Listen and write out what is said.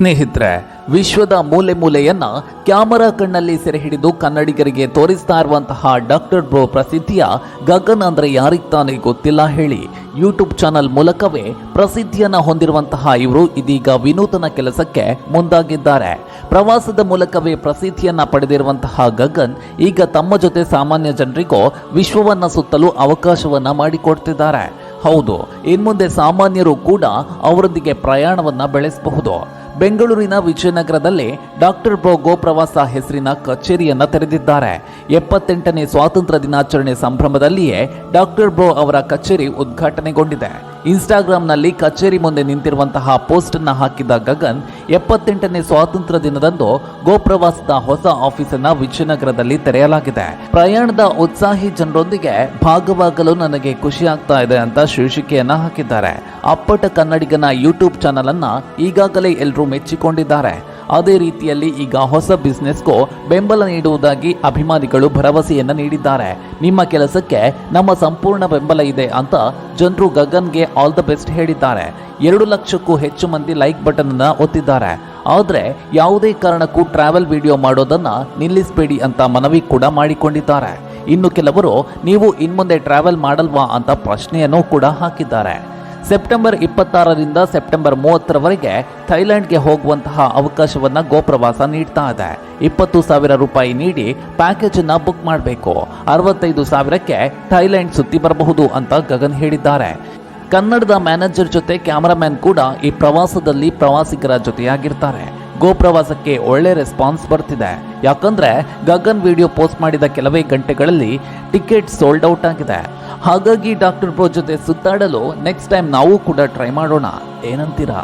ಸ್ನೇಹಿತರೆ, ವಿಶ್ವದ ಮೂಲೆ ಮೂಲೆಯನ್ನ ಕ್ಯಾಮರಾ ಕಣ್ಣಲ್ಲಿ ಸೆರೆ ಹಿಡಿದು ಕನ್ನಡಿಗರಿಗೆ ತೋರಿಸ್ತಾ ಇರುವಂತಹ ಡಾಕ್ಟರ್ ಬ್ರೋ ಪ್ರಸಿದ್ಧಿಯ ಗಗನ್ ಅಂದ್ರೆ ಯಾರಿಗ್ ತಾನೇ ಗೊತ್ತಿಲ್ಲ ಹೇಳಿ ಯೂಟ್ಯೂಬ್ ಚಾನಲ್ ಮೂಲಕವೇ ಪ್ರಸಿದ್ಧಿಯನ್ನ ಹೊಂದಿರುವಂತಹ ಇವರು ಇದೀಗ ವಿನೂತನ ಕೆಲಸಕ್ಕೆ ಮುಂದಾಗಿದ್ದಾರೆ. ಪ್ರವಾಸದ ಮೂಲಕವೇ ಪ್ರಸಿದ್ಧಿಯನ್ನ ಪಡೆದಿರುವಂತಹ ಗಗನ್ ಈಗ ತಮ್ಮ ಜೊತೆ ಸಾಮಾನ್ಯ ಜನರಿಗೂ ವಿಶ್ವವನ್ನ ಸುತ್ತಲು ಅವಕಾಶವನ್ನ ಮಾಡಿಕೊಡ್ತಿದ್ದಾರೆ. ಹೌದು, ಇನ್ಮುಂದೆ ಸಾಮಾನ್ಯರು ಕೂಡ ಅವರೊಂದಿಗೆ ಪ್ರಯಾಣವನ್ನ ಬೆಳೆಸಬಹುದು. ಬೆಂಗಳೂರಿನ ವಿಜಯನಗರದಲ್ಲಿ ಡಾಕ್ಟರ್ ಬ್ರೋ ಗೋ ಪ್ರವಾಸ ಹೆಸರಿನ ಕಚೇರಿಯನ್ನು ತೆರೆದಿದ್ದಾರೆ. ಎಪ್ಪತ್ತೆಂಟನೇ ಸ್ವಾತಂತ್ರ್ಯ ದಿನಾಚರಣೆ ಸಂಭ್ರಮದಲ್ಲಿಯೇ ಡಾಕ್ಟರ್ ಬ್ರೋ ಅವರ ಕಚೇರಿ ಉದ್ಘಾಟನೆಗೊಂಡಿದೆ. ಇನ್ಸ್ಟಾಗ್ರಾಂನಲ್ಲಿ ಕಚೇರಿ ಮುಂದೆ ನಿಂತಿರುವಂತಹ ಪೋಸ್ಟ್ ಅನ್ನ ಹಾಕಿದ ಗಗನ್, ಎಪ್ಪತ್ತೆಂಟನೇ ಸ್ವಾತಂತ್ರ್ಯ ದಿನದಂದು ಗೋಪ್ರವಾಸದ ಹೊಸ ಆಫೀಸನ್ನು ವಿಜಯನಗರದಲ್ಲಿ ತೆರೆಯಲಾಗಿದೆ. ಪ್ರಯಾಣದ ಉತ್ಸಾಹಿ ಜನರೊಂದಿಗೆ ಭಾಗವಾಗಲು ನನಗೆ ಖುಷಿ ಆಗ್ತಾ ಇದೆ ಅಂತ ಶೀರ್ಷಿಕೆಯನ್ನ ಹಾಕಿದ್ದಾರೆ. ಅಪ್ಪಟ ಕನ್ನಡಿಗನ ಯೂಟ್ಯೂಬ್ ಚಾನಲ್ ಅನ್ನ ಈಗಾಗಲೇ ಎಲ್ಲರೂ ಮೆಚ್ಚಿಕೊಂಡಿದ್ದಾರೆ. ಅದೇ ರೀತಿಯಲ್ಲಿ ಈಗ ಹೊಸ ಬಿಸ್ನೆಸ್ಗೂ ಬೆಂಬಲ ನೀಡುವುದಾಗಿ ಅಭಿಮಾನಿಗಳು ಭರವಸೆಯನ್ನು ನೀಡಿದ್ದಾರೆ. ನಿಮ್ಮ ಕೆಲಸಕ್ಕೆ ನಮ್ಮ ಸಂಪೂರ್ಣ ಬೆಂಬಲ ಇದೆ ಅಂತ ಜನರು ಗಗನ್ಗೆ ಆಲ್ ದ ಬೆಸ್ಟ್ ಹೇಳಿದ್ದಾರೆ. ಎರಡು ಲಕ್ಷಕ್ಕೂ ಹೆಚ್ಚು ಮಂದಿ ಲೈಕ್ ಬಟನ್ ಅನ್ನ ಒತ್ತಿದ್ದಾರೆ. ಆದರೆ ಯಾವುದೇ ಕಾರಣಕ್ಕೂ ಟ್ರಾವೆಲ್ ವಿಡಿಯೋ ಮಾಡೋದನ್ನ ನಿಲ್ಲಿಸಬೇಡಿ ಅಂತ ಮನವಿ ಕೂಡ ಮಾಡಿಕೊಂಡಿದ್ದಾರೆ. ಇನ್ನು ಕೆಲವರು ನೀವು ಇನ್ಮುಂದೆ ಟ್ರಾವೆಲ್ ಮಾಡಲ್ವಾ ಅಂತ ಪ್ರಶ್ನೆಯನ್ನು ಕೂಡ ಹಾಕಿದ್ದಾರೆ. ಸೆಪ್ಟೆಂಬರ್ ಇಪ್ಪತ್ತಾರರಿಂದ ಸೆಪ್ಟೆಂಬರ್ ಮೂವತ್ತರವರೆಗೆ ಥೈಲ್ಯಾಂಡ್ಗೆ ಹೋಗುವಂತಹ ಅವಕಾಶವನ್ನ ಗೋಪ್ರವಾಸ ನೀಡ್ತಾ ಇದೆ. ಇಪ್ಪತ್ತು ಸಾವಿರ ರೂಪಾಯಿ ನೀಡಿ ಪ್ಯಾಕೇಜ್ ಅನ್ನ ಬುಕ್ ಮಾಡಬೇಕು. ಅರವತ್ತೈದು ಸಾವಿರಕ್ಕೆ ಥೈಲ್ಯಾಂಡ್ ಸುತ್ತಿ ಬರಬಹುದು ಅಂತ ಗಗನ್ ಹೇಳಿದ್ದಾರೆ. ಕನ್ನಡದ ಮ್ಯಾನೇಜರ್ ಜೊತೆ ಕ್ಯಾಮರಾಮ್ಯಾನ್ ಕೂಡ ಈ ಪ್ರವಾಸದಲ್ಲಿ ಪ್ರವಾಸಿಗರ ಜೊತೆಯಾಗಿರ್ತಾರೆ. ಗೋಪ್ರವಾಸಕ್ಕೆ ಒಳ್ಳೆ ರೆಸ್ಪಾನ್ಸ್ ಬರ್ತಿದೆ. ಯಾಕಂದ್ರೆ ಗಗನ್ ವಿಡಿಯೋ ಪೋಸ್ಟ್ ಮಾಡಿದ ಕೆಲವೇ ಗಂಟೆಗಳಲ್ಲಿ ಟಿಕೆಟ್ ಸೋಲ್ಡ್ ಔಟ್ ಆಗಿದೆ. ಹಾಗಾಗಿ ಡಾಕ್ಟರ್ ಬ್ರೋ ಜೊತೆ ಸುತ್ತಾಡಲು ನೆಕ್ಸ್ಟ್ ಟೈಮ್ ನಾವು ಕೂಡ ಟ್ರೈ ಮಾಡೋಣ. ಏನಂತೀರಾ?